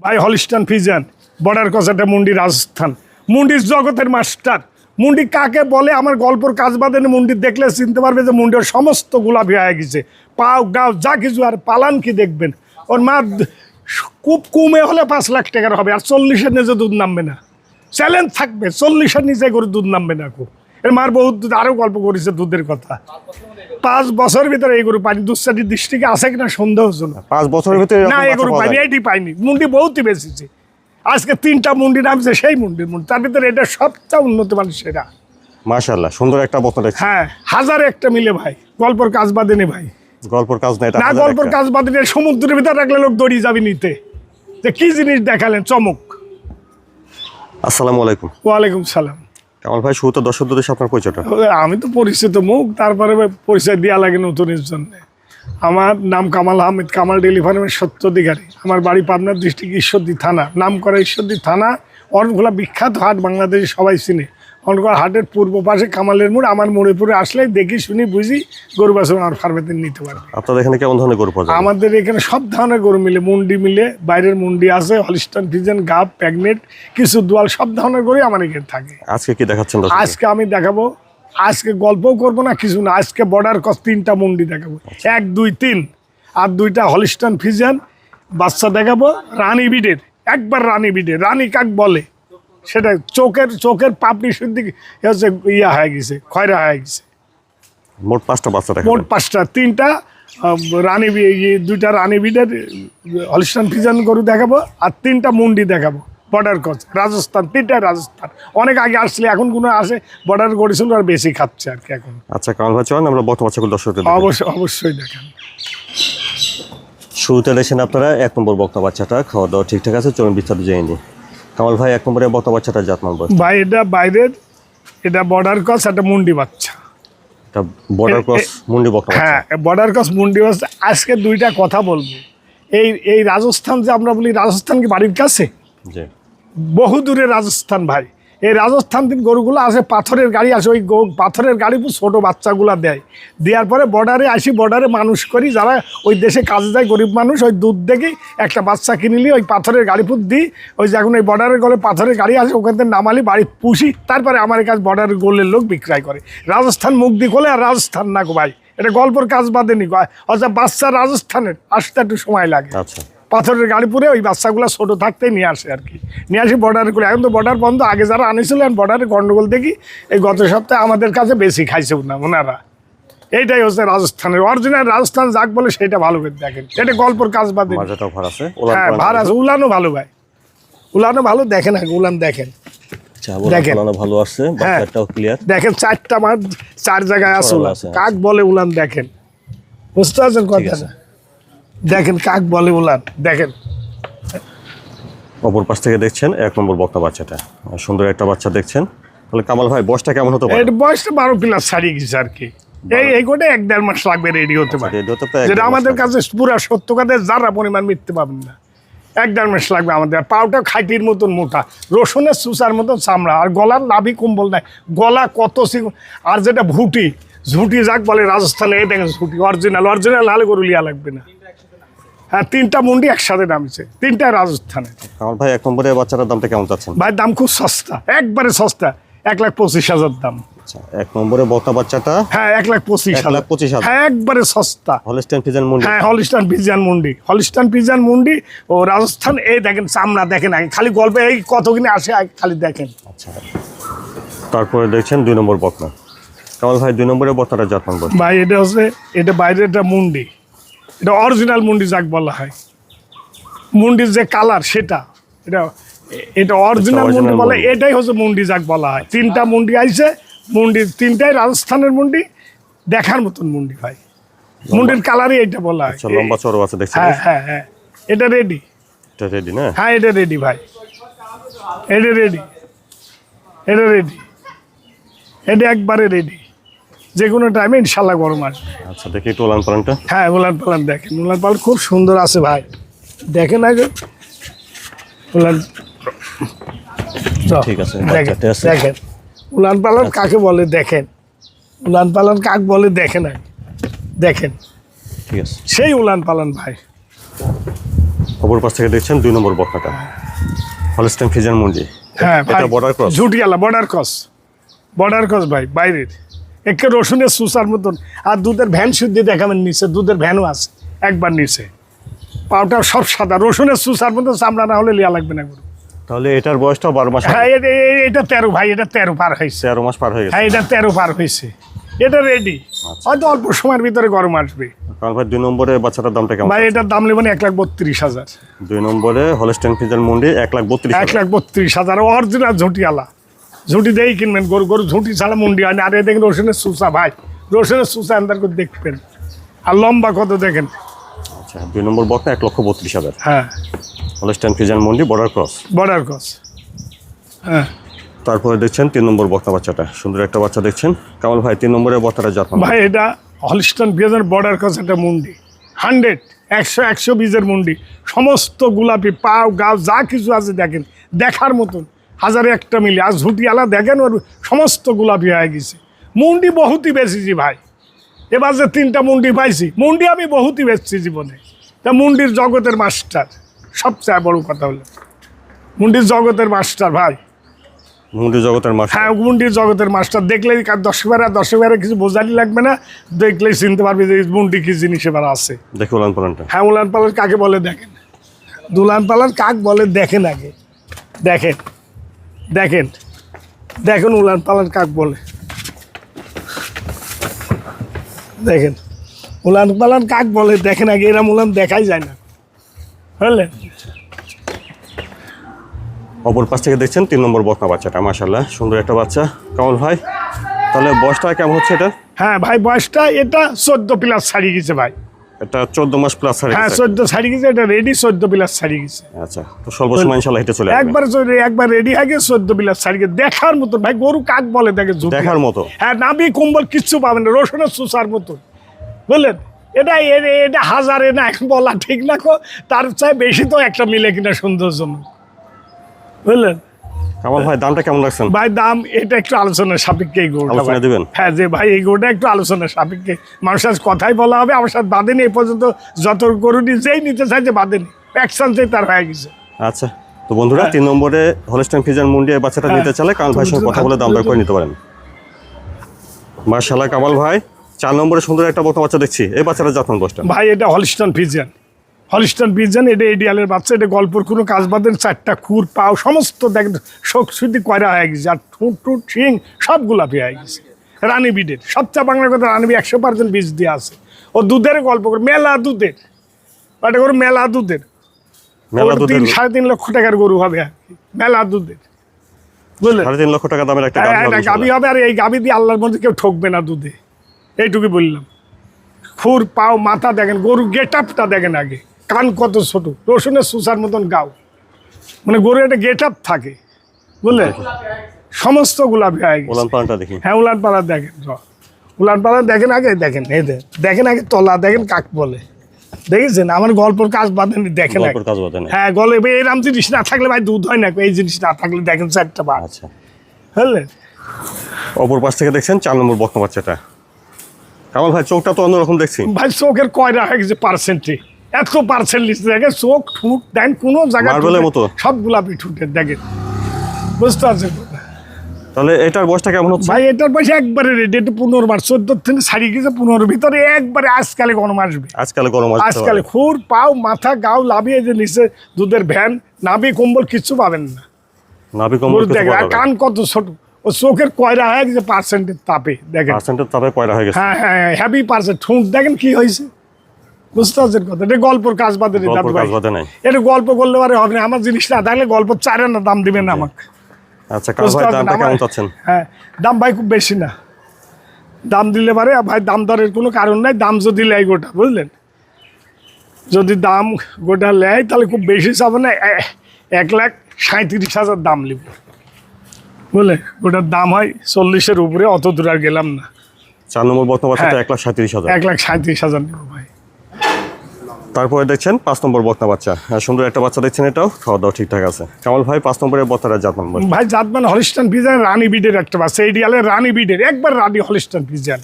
ভাই, হলিস্টান Friesian border কসাটা মুন্ডি রাজস্থান। মুন্ডির জগতের মাস্টার মুন্ডি কাকে বলে? আমার গল্পর কাজ বাদেন মুন্ডি দেখলে চিনতে পারবে যে মুন্ডির সমস্ত গোলাপি হয়ে গেছে। পাও, গাও, যা কিছু আর পালান কি দেখবেন? ওর মা খুব কমে হলে পাঁচ লাখ টাকার হবে, আর চল্লিশের নিচে দুধ নামবে না। চ্যালেঞ্জ থাকবে, চল্লিশের নিচে করে দুধ নামবে না খুব এর মার বহুত আরও গল্প করেছে দুধের কথা। পাঁচ বছরের ভিতরে এই গরু পানি দুঃসাটি দৃষ্টিকে আছে কিনা সন্দেহ হচ্ছে না পাঁচ বছরের ভিতরে না এগুলো পাওয়া পাইনি এটি পাইনি। মুন্ডি বহুতই বেশিছে আজকে তিনটা মুন্ডি নামছে সেই মুন্ডির মুন্ডি। তার ভিতরে এটা সবচেয়ে উন্নত মানের সেরা। মাশাআল্লাহ সুন্দর একটা দেখছি। হ্যাঁ হাজার একটা মিলে ভাই। গল্পর কাজ বাদে বাদেনি ভাই। গল্পর কাজ না এটা না গল্পর। কাজ বাদেনি সমুদ্রের ভিতরে রাখলে লোক দড়িয়ে যাবে নিতে। যে কি জিনিস দেখালেন চমক। আসসালামু আলাইকুম। ওয়ালাইকুম সালাম। কামাল ভাই শুরুতে দর্শকদের দেশে আপনার পরিচয়টা। আমি তো পরিচিত মুখ, তারপরে পরিচয় দেওয়া লাগে নতুনের জন্য। আমার নাম কামাল আহমেদ, কামাল ডেলি ফার্মের সত্য অধিকারী। আমার বাড়ি পাবনা ডিস্ট্রিক্ট ঈশ্বরদী থানা নাম করা ঈশ্বরদী থানা অনেকগুলো বিখ্যাত হাট বাংলাদেশে সবাই চিনে। অনেকগুলো হাটের পূর্ব পাশে কামালের মোড়। আমার মোড়ে পুরে আসলে দেখি শুনি বুঝি গরু বাছুর আমার ফার্মেতে নিতে পারবে। আপনাদের এখানে কেমন ধরনের গরু পাওয়া যায়? আমাদের এখানে সব ধরনের গরু মিলে মুন্ডি মিলে বাইরের মুন্ডি আছে হলিস্টান ফিজেন গাপ প্যাগনেট কিছু দোয়াল সব ধরনের গরুই আমার এখানে থাকে। আজকে কি দেখাচ্ছেন আজকে আমি দেখাবো আজকে গল্পও করব না কিছু না। আজকে বর্ডার কস তিনটা মুন্ডি দেখাবো। এক দুই তিন। আর দুইটা হলিস্টান ফিজান বাচ্চা দেখাবো রানী বিডের একবার রানী বিডের রানী কাক বলে। সেটা চোখের চোখের পাপড়ি শুদ্ধি হচ্ছে ইয়া হয়ে গেছে খয়রা হয়ে গেছে। মোট পাঁচটা বাচ্চা দেখা মোট পাঁচটা তিনটা রানী বি- দুইটা রানী বিডের হলিস্টান ফিজান গরু দেখাবো আর তিনটা মুন্ডি দেখাবো বর্ডার কচ রাজস্থান তিনটা রাজস্থান। অনেক আগে আসলে এখন কোনো আসে বর্ডার গরু ছিল আর বেশি খাচ্ছে আর কি এখন। আচ্ছা কামাল ভাই চলেন আমরা বর্তমান বাচ্চাগুলো দর্শকদের। অবশ্যই অবশ্যই দেখেন। শুরুতে দেখছেন আপনারা এক নম্বর বক্তা বাচ্চাটা খাওয়া দাওয়া ঠিকঠাক আছে চলুন বিস্তারিত জেনে নিই। কামাল ভাই এক নম্বরে বত বাচ্চাটা জাত বয়স। ভাই এটা বাইরের এটা বর্ডার ক্রস একটা মুন্ডি বাচ্চা। এটা বর্ডার ক্রস মুন্ডি বাচ্চা। হ্যাঁ বর্ডার ক্রস মুন্ডি বাচ্চা। আজকে দুইটা কথা বলব। এই এই রাজস্থান যে আমরা বলি রাজস্থান কি বাড়ির কাছে? জি। বহু দূরে রাজস্থান ভাই। এই রাজস্থান দিন গরুগুলো আসে, পাথরের গাড়ি আসে, ওই পাথরের গাড়ি ছোটো বাচ্চাগুলা দেয়। দেওয়ার পরে বর্ডারে আসি বর্ডারে মানুষ করি, যারা ওই দেশে কাজে যায় গরিব মানুষ, ওই দুধ দেখি, একটা বাচ্চা কিনলি ওই পাথরের গাড়ি পুত দিই। ওই যে এখন ওই বর্ডারের গলে পাথরের গাড়ি আসে, ওখান থেকে নামালি বাড়ি পুষি, তারপরে আমার কাছে বর্ডারের গোলের লোক বিক্রয় করে। রাজস্থান মুখ দি খোলে, আর রাজস্থান না গো ভাই। এটা গল্পর কাজ বাদেনি গো। অর্থাৎ বাচ্চা রাজস্থানের, আসতে একটু সময় লাগে। আচ্ছা। পাথরের গাড়ি পুরে ওই বাচ্চাগুলো ছোট থাকতেই নিয়ে আসে আর কি। নিয়ে আসি বর্ডারে করে। এখন তো বর্ডার বন্ধ। আগে যারা আনিছিলেন বর্ডারে গন্ডগোল দেখি এই গত সপ্তাহে আমাদের কাছে বেশি খাইছে না ওনারা। এইটাই হচ্ছে রাজস্থানের অরিজিনাল রাজস্থান যাক বলে সেটা ভালো করে দেখেন। এটা গল্পর কাজ বাদে হ্যাঁ ভার আছে। উলানো ভালো ভাই। উলানো ভালো দেখেন আগে উলান দেখেন। আচ্ছা দেখেন। ভালো হ্যাঁ। ক্লিয়ার দেখেন চারটা মাঠ চার জায়গায় আছে উলান। কাক বলে উলান দেখেন। বুঝতে পারছেন কথা। দেখেন কাক বলে উলান দেখেন। অপর পাশ থেকে দেখছেন এক নম্বর বক্তা বাচ্চাটা। সুন্দর একটা বাচ্চা দেখছেন। তাহলে কামাল ভাই বয়সটা কেমন হতে পারে? এর বয়সটা বারো প্লাস ছাড়িয়ে গেছে আর কি। এই এই কোটে এক দেড় মাস লাগবে রেডি হতে পারে। প্রায় এক যেটা আমাদের কাছে পুরা সত্য কাদের যারা পরিমাণ মিথ্যে পাবেন না। এক দেড় মাস লাগবে আমাদের। পাউটা খাইটির মতন মোটা রসুনের সুসার মতন চামড়া আর গলার লাভি কম্বল নাই। গলা কত সিং- আর যেটা ভুটি ঝুটি যাক বলে রাজস্থানে এই দেখেন ঝুটি অরিজিনাল অরিজিনাল নালে গরু লিয়া লাগবে না। হ্যাঁ তিনটা মুন্ডি একসাথে নামছে তিনটা রাজস্থানে। কামাল ভাই এক নম্বরে বাচ্চাটার দামটা কেমন চাচ্ছেন? ভাই দাম খুব সস্তা। একবারে সস্তা। এক লাখ পঁচিশ হাজার দাম। আচ্ছা এক নম্বরে বক্তা বাচ্চাটা? হ্যাঁ এক লাখ পঁচিশ লাখ পঁচিশ হাজার। হ্যাঁ একবারে সস্তা। হলস্টেন ফিজেন মুন্ডি। হ্যাঁ হলিস্টান পিজান মুন্ডি। হলিস্টান পিজান মুন্ডি ও রাজস্থান এই দেখেন চামড়া দেখেন আগে। খালি গল্পে এই কতদিনে আসে খালি দেখেন। আচ্ছা। তারপরে দেখছেন দুই নম্বর বকনা কামাল ভাই দুই নম্বরে বক্তাটা যত্ন ভাই এটা হচ্ছে এটা বাইরে এটা মুন্ডি। এটা অরিজিনাল মুন্ডি যাক বলা হয়। মুন্ডির যে কালার সেটা এটা এটা অরিজিনাল মুন্ডি বলে এটাই হচ্ছে মুন্ডি যাক বলা হয়। তিনটা মুন্ডি আইছে মুন্ডির তিনটাই রাজস্থানের মুন্ডি দেখার মতন মুন্ডি ভাই। মুন্ডির কালারই এটা বলা হয়। আচ্ছা লম্বা চড়ো আছে দেখছেন? হ্যাঁ হ্যাঁ হ্যাঁ। এটা রেডি এটা রেডি না? হ্যাঁ এটা রেডি ভাই। এটা রেডি এটা রেডি এটা একবারে রেডি যে কোনো টাইমে ইনশাল্লাহ গরম আসবে। আচ্ছা দেখি একটু ওলান পালানটা। হ্যাঁ উলান পালান দেখেন। উলান পালান খুব সুন্দর আছে ভাই। দেখেন আগে উলান ঠিক আছে, দেখেন দেখেন। উলান পালান কাকে বলে? দেখেন। উলান পালান কাক বলে? দেখেন আগে দেখেন। ঠিক আছে। সেই উলান পালান ভাই। অপর পাশ থেকে দেখছেন দুই নম্বর বকনাটা হলস্টাইন ফিজার মুন্ডি হ্যাঁ বর্ডার ক্রস ঝুটিয়ালা বর্ডার ক্রস বর্ডার ক্রস ভাই বাইরের। একে রসুনের সুসার মতন। আর দুধের ভ্যান শুদ্ধি দেখাবেন নিচে দুধের ভ্যানও আছে একবার নিচে। পাউটা সব সাদা রসুনের সুসার মতন চামড়া না হলে লিয়া লাগবে না গরু। তাহলে এটার বয়সটা বারো মাস হ্যাঁ এটা তেরো ভাই এটা তেরো পার হয়েছে। তেরো মাস পার হয়েছে হ্যাঁ এটা তেরো পার হয়েছে। এটা রেডি আচ্ছা। হয়তো অল্প সময়ের ভিতরে গরম আসবে। ভাই দুই নম্বরে বাচ্চাটার দামটা কেমন ভাই এটার দাম নেবেন এক লাখ বত্রিশ হাজার। দুই নম্বরে হলস্টাইন ফিজার মুন্ডি এক লাখ বত্রিশ এক লাখ বত্রিশ হাজার অরিজিনাল ঝুঁটিওয়ালা। ঝুঁটি দিয়েই কিনবেন গরু গরু ঝুঁটি ছাড়া মুন্ডি হয় না। আর এ দেখেন রসুনের সুসা ভাই রসুনের সুসা আন্দার করে দেখবেন। আর লম্বা কত দেখেন? আচ্ছা দুই নম্বর বকনা এক লক্ষ বত্রিশ হাজার। হ্যাঁ। হলস্টাইন ফিজার মুন্ডি বর্ডার ক্রস বর্ডার ক্রস হ্যাঁ। তারপরে দেখছেন তিন নম্বর বকনা বাচ্চাটা। সুন্দর একটা বাচ্চা দেখছেন। কামাল ভাই তিন নম্বরের বকনাটা যত্ন ভাই এটা হলিস্টন বিয়াজের বর্ডার ক্রস একটা মুন্ডি। হান্ড্রেড একশো একশো বীজের মুন্ডি। সমস্ত গোলাপি পাও গাও যা কিছু আছে দেখেন। দেখার মতন। হাজারে একটা মিলে। আর ঝুটিয়ালা দেখেন ওর সমস্ত গোলাপি হয়ে গেছে। মুন্ডি বহুতই বেশিছি ভাই। এবার যে তিনটা মুন্ডি পাইছি মুন্ডি আমি বহুতই বেচছি জীবনে। তা মুন্ডির জগতের মাস্টার সবচেয়ে বড় কথা হলো। মুন্ডির জগতের মাস্টার ভাই। মুন্ডি জগতের মাস হ্যাঁ মুন্ডির জগতের মাস্টার। দেখলেই দর্শক ভাইরা কিছু বোঝালি লাগবে না। দেখলেই চিনতে পারবে যে এই মুন্ডি কি জিনিস এবার আছে। দেখে উলান পালানটা। হ্যাঁ উলান পালার কাকে বলে দেখেন? দুলান পালার কাক বলে দেখেন আগে। দেখেন। দেখেন দেখেন উলান পালার কাক বলে। দেখেন উলান পালান কাক বলে দেখেন আগে এরা উলান দেখাই যায় না। বুঝলেন? অপর পাশ থেকে দেখছেন তিন নম্বর বকনা বাচ্চাটা মাশাল্লাহ সুন্দর একটা বাচ্চা। কামাল ভাই তাহলে বয়সটা কেমন হচ্ছে এটা? হ্যাঁ ভাই বয়সটা এটা চোদ্দ প্লাস ছাড়িয়ে গেছে ভাই। এটা চোদ্দ মাস প্লাস হ্যাঁ চোদ্দ ছাড়ি গেছে এটা রেডি চোদ্দ বিলাস ছাড়ি গেছে। আচ্ছা তো স্বল্প সময় ইনশাল্লাহ হেঁটে চলে একবার চলে একবার রেডি চোদ্দ বিলাস ছাড়ি গেছে দেখার মতো ভাই গরু কাক বলে দেখে। দেখার মতো। হ্যাঁ নাবি কম্বল কিচ্ছু পাবেন না রসুনের সুসার মতো। বুঝলেন? এটা এ- এটা হাজারে না বলা ঠিক না তার চাই বেশি তো একটা মিলে কিনা সৌন্দর্যজনক বুঝলেন? কামাল ভাই দামটা কেমন রাখছেন? ভাই দাম এটা একটু আলোচনার সাপেক্ষে এই গরুটা আলোচনা দিবেন? হ্যাঁ যে ভাই এই গরুটা একটু আলোচনার সাপেক্ষে। মানুষের সাথে কথাই বলা হবে আমার সাথে বাঁধেনি এই পর্যন্ত যত গরু নি- যেই নিতে চাইছে বাঁধেনি অ্যাকশন যেই তার হয়ে গেছে। আচ্ছা তো বন্ধুরা তিন নম্বরে হলস্টাইন ফিজার মুন্ডি বাচ্চাটা হ্যাঁ। নিতে চাইলে কামাল ভাইয়ের সঙ্গে কথা বলে দামটা করে নিতে পারেন। মার্শাল্লাহ কামাল ভাই চার নম্বরে সুন্দর একটা বকনা বাচ্চা দেখছি। এই বাচ্চাটা যত্ন বসটা। ভাই এটা হলিস্টন পিজিয়ান হলিস্টন পিজিয়ান এটা এডিয়ালের বাচ্চা এটা গল্পর কোনো কাজ বাদেন চারটা খুর পাও সমস্ত দেখ শোক শুদ্ধি কয়রা হয়ে গেছে আর ঠুট টুট শিং সব গোলাপি হয়ে গেছে। রানী বিডের সবচেয়ে বাংলা কথা রানী একশো পার্সেন্ট বীজ দিয়ে আছে। ও দুধের গল্প করে মেলা দুধের ওটা করে মেলা দুধের। তিন সাড়ে তিন লক্ষ টাকার গরু হবে। আর মেলা দুধের। বুঝলেন? সাড়ে তিন লক্ষ টাকা দামের একটা গাবি হবে আর এই গাবি দিয়ে আল্লাহর মধ্যে কেউ ঠকবে না দুধে। এইটুকু বললাম। খুর পাও মাথা দেখেন গরু গেট আপটা দেখেন আগে। কান কত ছোট? রসুনের সুসার মতন গাও। মানে গরু একটা গেট আপ থাকে বুঝলেন সমস্ত গোলাপি হয়ে গেছে। উলান পালানটা দেখি। হ্যাঁ উলান পালা দেখেন। উলান পালা দেখেন আগে দেখেন এই দেখ দেখেন আগে তলা দেখেন কাক বলে। দেখেছেন? আমার গল্পর কাজ বাঁধেনি দেখেন হ্যাঁ গলে এরম জিনিস না থাকলে ভাই দুধ হয় না এই জিনিস না থাকলে দেখেন চারটা বার আচ্ছা। বুঝলেন অপর পাশ থেকে দেখছেন চার নম্বর বকনা বাচ্চাটা। কামাল ভাই চোখটা তো অন্যরকম দেখছি। ভাই চোখের কয়রা হয়ে গেছে পার্সেন্টে এত পার্সেন্ট লিস্ট দেখে চোখ ঠুট দেন কোনো জায়গায়? সব গোলাপি ঠুটে দেখেন। বুঝতে পারছেন? তাহলে এটার বয়সটা কেমন হচ্ছে? ভাই এটার পয়সা একবারে রেডি এটা পনেরো মাস চোদ্দ থেকে ছাড়িয়ে গেছে পনেরো ভিতরে একবারে আজকালে গরম আসবে। আজকাল গরম আজকালে খুর পাও মাথা গাও লাভিয়ে যে নিচে দুধের ভ্যান নাবি কম্বল কিচ্ছু পাবেন না। নাভি কম্বল দেখেন কান কত ছোট ও চোখের কয়রা হয়ে গেছে পার্সেন্টের তাপে দেখেন। পার্সেন্টের তাপে পয়রা হয়ে গেছে। হ্যাঁ হ্যাঁ হ্যাভি পার্সেন্ট ঠুঁট দেখেন কি হয়েছে? বুঝতে পারছেন কথা? এটা গল্পর কাজ বাদে এটা গল্প করলে পারে হবে না। আমার জিনিস না গল্প চারে না দাম দিবেন না আমাকে। আচ্ছা হ্যাঁ দাম ভাই খুব বেশি না। দাম দিলে পারে ভাই দাম দরের কোনো কারণ নাই। দাম যদি লেয় গোটা বুঝলেন? যদি দাম গোটা লেয় তাহলে খুব বেশি চাবো না। এক লাখ সাঁত্রিশ হাজার দাম নিব বুঝলে গোটার দাম হয় চল্লিশের উপরে অত দূর আর গেলাম না। চার নম্বর বাচ্চাটা হ্যাঁ। এক লাখ সাঁত্রিশ হাজার। এক লাখ সাঁত্রিশ হাজার নেব ভাই। তারপরে দেখছেন পাঁচ নম্বর বকনা বাচ্চা। আর সুন্দর একটা বাচ্চা দেখছেন এটাও খাওয়া দাওয়া ঠিকঠাক আছে। কামাল ভাই পাঁচ নম্বরের বত্তারা জাত নম্বর। ভাই জাতমান হলিস্টান পিজান রানী বিডের একটা বাচ্চা। এডিয়ালের রানী বিডের একবার রানী হলিস্টান পিজান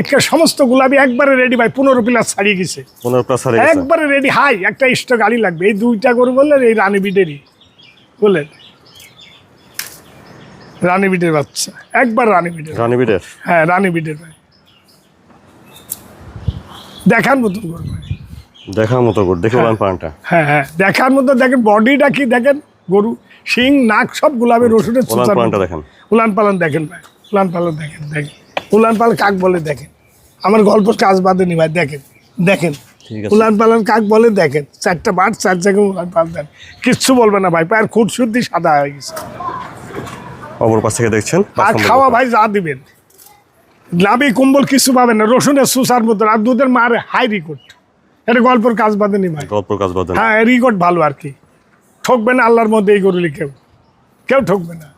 একে সমস্ত গুলাবি একবারে রেডি ভাই পনেরো প্লাস ছাড়িয়ে গেছে। পনেরো প্লাস একবারে রেডি হাই একটা এক্সট্রা গাড়ি লাগবে। এই দুইটা গরু বললেন এই রানী বিডেরই বললেন রানী বিডের বাচ্চা। একবার রানী বিডের রানী বিটের? হ্যাঁ রানী বিডের ভাই। দেখার মতন গরু ভাই। দেখার মতো করে দেখে বলেন পানটা হ্যাঁ হ্যাঁ দেখার মতো দেখেন বডিটা কি দেখেন? গরু শিং নাক সব গোলাপি রসুনের ওলান পানটা দেখেন। উলান পালান দেখেন ভাই উলান পালান দেখেন দেখেন। উলান পালান কাক বলে দেখেন? আমার গল্প কাজ বাঁধেনি ভাই দেখেন দেখেন। উলান পালান কাক বলে দেখেন? চারটা বাট চার জায়গায় উলান পালান দেন। কিচ্ছু বলবে না ভাই পায়ের খুঁট শুদ্ধি সাদা হয়ে গেছে। অপর পাশ থেকে দেখছেন আর খাওয়া ভাই যা দিবেন। লাভি কুম্বল কিছু পাবেন না রসুনের সুসার মতো আর দুধের মার হাই রেকর্ড এটা গল্পের কাজ বাদে বাঁধেনি ভাই। গল্পর কাজ বাদেন হ্যাঁ রেকর্ড ভালো আর কি। ঠকবে না আল্লাহর মধ্যে এই গরুলি কেউ। কেউ ঠকবে না।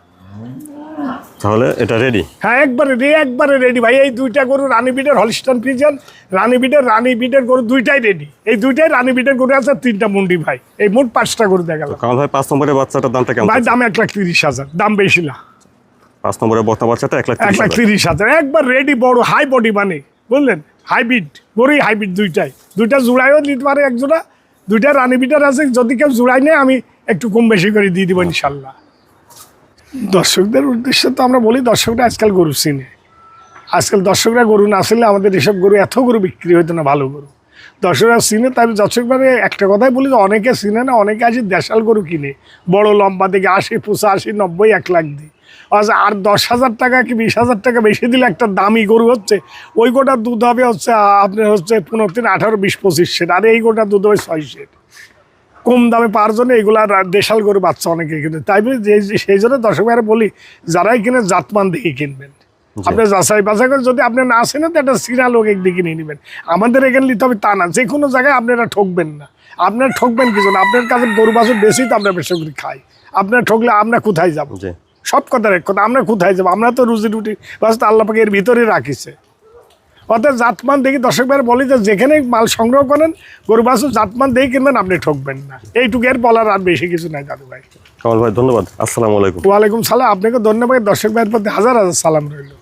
তাহলে এটা রেডি হ্যাঁ একবারে রে একবারে রেডি ভাই। এই দুইটা গরু রানী বিটের হলিস্টান ফ্রিজিয়ান রানী বিটের রানী বিটের গরু দুইটাই রেডি এই দুইটাই রানী বিটের গরু আছে তিনটা মুন্ডি ভাই। এই মোট পাঁচটা গরু দেখা গেল। কামাল ভাই পাঁচ নম্বরের বাচ্চাটার দামটা কেমন ভাই? দাম এক লাখ তিরিশ হাজার। দাম বেশি না। পাঁচ নম্বরের বকনা বাচ্চাটা এক লাখ এক লাখ। তিরিশ হাজার। একবার রেডি বড় হাই বডি মানে বুঝলেন? হাইব্রিড গরুই হাইব্রিড দুইটাই। দুইটা জোড়াইও দিতে পারে এক জোড়া, দুইটা রানী বিটার আছে, যদি কেউ জোড়াই নেয়, আমি একটু কম বেশি করে দিয়ে দিব ইনশাল্লাহ দর্শকদের উদ্দেশ্যে তো আমরা বলি, দর্শকরা আজকাল গরু চিনে। আজকাল দর্শকরা গরু না আসলে আমাদের এসব গরু এত গরু বিক্রি হতো না ভালো গরু। দর্শকরা চিনে, তাই দর্শকবারে একটা কথাই বলি যে, অনেকে চিনে না, অনেকে আছে দেশাল গরু কিনে। বড় লম্বা থেকে আশি, পঁচাশি, নব্বই, এক লাখ দিয়ে। আচ্ছা আর দশ হাজার টাকা কি বিশ হাজার টাকা বেশি দিলে একটা দামি গরু হচ্ছে? ওই গোটার দুধ হবে হচ্ছে আপনার হচ্ছে পনেরো তিন আঠারো বিশ পঁচিশ সেট। আর এই গোটার দুধ হবে ছয় সেট। কম দামে পাওয়ার জন্য এগুলা দেশাল গরু বাচ্চা অনেকে কিনে। তাই যে- সেই জন্য দর্শক ভাইরা বলি যারাই কিনে জাতমান দেখে কিনবেন। আপনি যাচাই বাছাই করে যদি আপনি না আসেন তো একটা সিরা লোক একদিকে নিয়ে নেবেন। আমাদের এখানে নিতে হবে তা না যে কোনো জায়গায় আপনারা ঠকবেন না। আপনারা ঠকবেন কিছু না আপনার কাছে গরু বাছুর বেশি তো আমরা বেশি করে খাই। আপনারা ঠকলে আমরা কোথায় যাব? সব কথার এক কথা আমরা কোথায় যাব? আমরা তো রুজি রুটি তো আল্লাহ এর ভিতরে রাখিছে। অর্থাৎ জাতমান দেখি দর্শক ভাইয়ের বলি যে যেখানে মাল সংগ্রহ করেন গরু বাসু জাতমান দেখে কিনবেন আপনি ঠকবেন না। এইটুকু এর বলার আর বেশি কিছু নাই দাদু ভাই। কামাল ভাই ধন্যবাদ। আসসালামু আলাইকুম। ওয়ালাইকুম সালাম। আপনাকে ধন্যবাদ। দর্শক ভাইয়ের প্রতি হাজার হাজার সালাম রইল।